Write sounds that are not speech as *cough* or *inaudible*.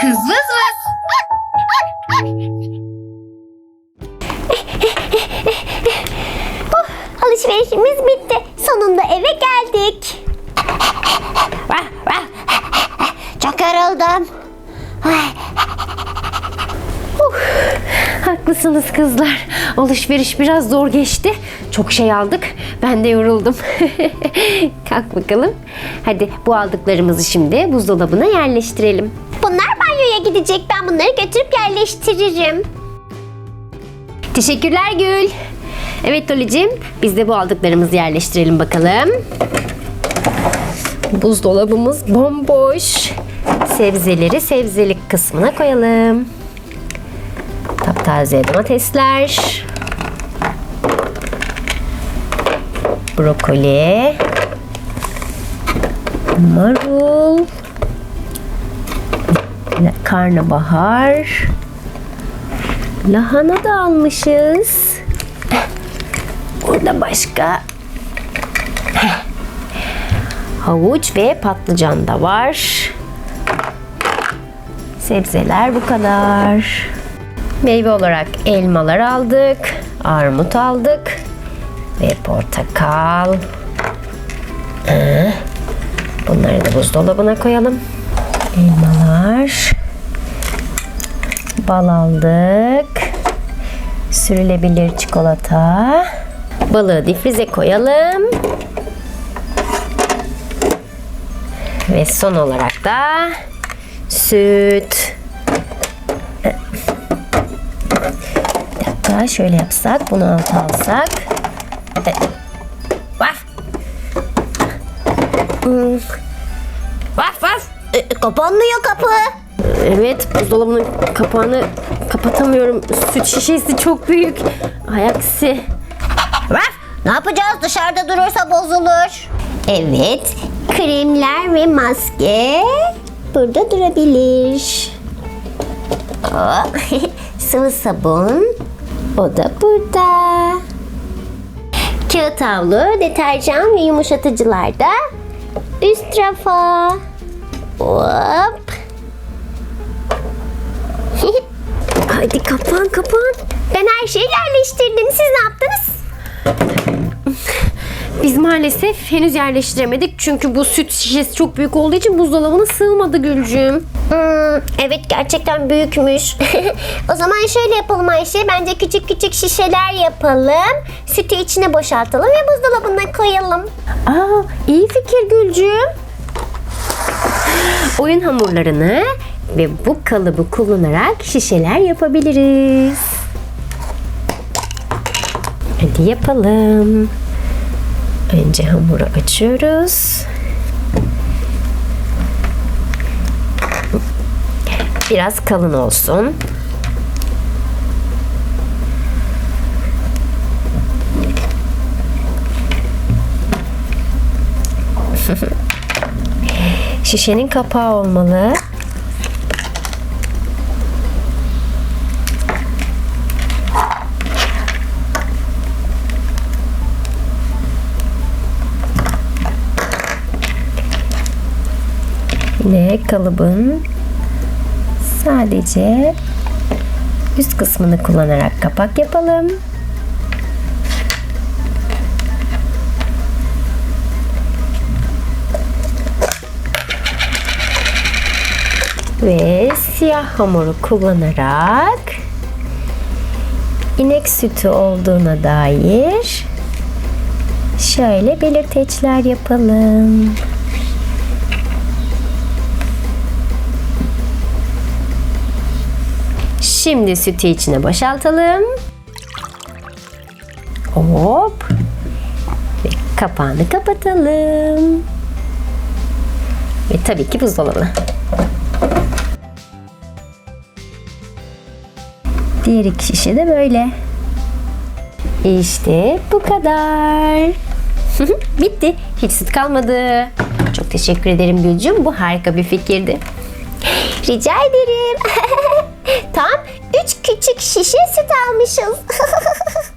Kız vız vız. Oh, alışverişimiz bitti. Sonunda eve geldik. Çok yoruldum. Haklısınız kızlar. Alışveriş biraz zor geçti. Çok şey aldık. Ben de yoruldum. *laughs* Kalk bakalım. Hadi bu aldıklarımızı şimdi buzdolabına yerleştirelim. Banyoya gidecek. Ben bunları götürüp yerleştiririm. Teşekkürler Gül. Evet Tolicim, biz de bu aldıklarımızı yerleştirelim bakalım. Buzdolabımız bomboş. Sebzeleri sebzelik kısmına koyalım. Taptaze domatesler. Brokoli. Marul. Karnabahar. Lahana da almışız. Burada başka havuç ve patlıcan da var. Sebzeler bu kadar. Meyve olarak elmalar aldık, armut aldık ve portakal. Bunları da buzdolabına koyalım. Elmalar. Bal aldık. Sürülebilir çikolata. Balığı difrize koyalım. Ve son olarak da süt. Bir dakika şöyle yapsak. Bunu alta alsak. Vaf. Vaf vaf. E, kapanmıyor kapı. Evet, buzdolabının kapağını kapatamıyorum. Süt şişesi çok büyük. Ay aksi. Ne yapacağız? Dışarıda durursa bozulur. Evet, kremler ve maske burada durabilir. Oh, *laughs* sıvı sabun, o da burada. Kağıt havlu, deterjan ve yumuşatıcılar da üst rafa. Hop. *laughs* Haydi kapan kapan. Ben her şeyi yerleştirdim. Siz ne yaptınız? *laughs* Biz maalesef henüz yerleştiremedik. Çünkü bu süt şişesi çok büyük olduğu için buzdolabına sığmadı Gülcüğüm. Hmm, evet gerçekten büyükmüş. *laughs* o zaman şöyle yapalım Ayşe. Bence küçük küçük şişeler yapalım. Sütü içine boşaltalım ve buzdolabına koyalım. Aa, iyi fikir Gülcüğüm. Oyun hamurlarını ve bu kalıbı kullanarak şişeler yapabiliriz. Hadi yapalım. Önce hamuru açıyoruz. Biraz kalın olsun. Şişenin kapağı olmalı. Yine kalıbın sadece üst kısmını kullanarak kapak yapalım. Ve siyah hamuru kullanarak inek sütü olduğuna dair şöyle belirteçler yapalım. Şimdi sütü içine boşaltalım. Hop. Ve kapağını kapatalım. Ve tabii ki buzdolabına. Diğer iki şişe de böyle. İşte bu kadar. *laughs* Bitti. Hiç süt kalmadı. Çok teşekkür ederim Gülcüm. Bu harika bir fikirdi. Rica ederim. *laughs* Tam üç küçük şişe süt almışız. *laughs*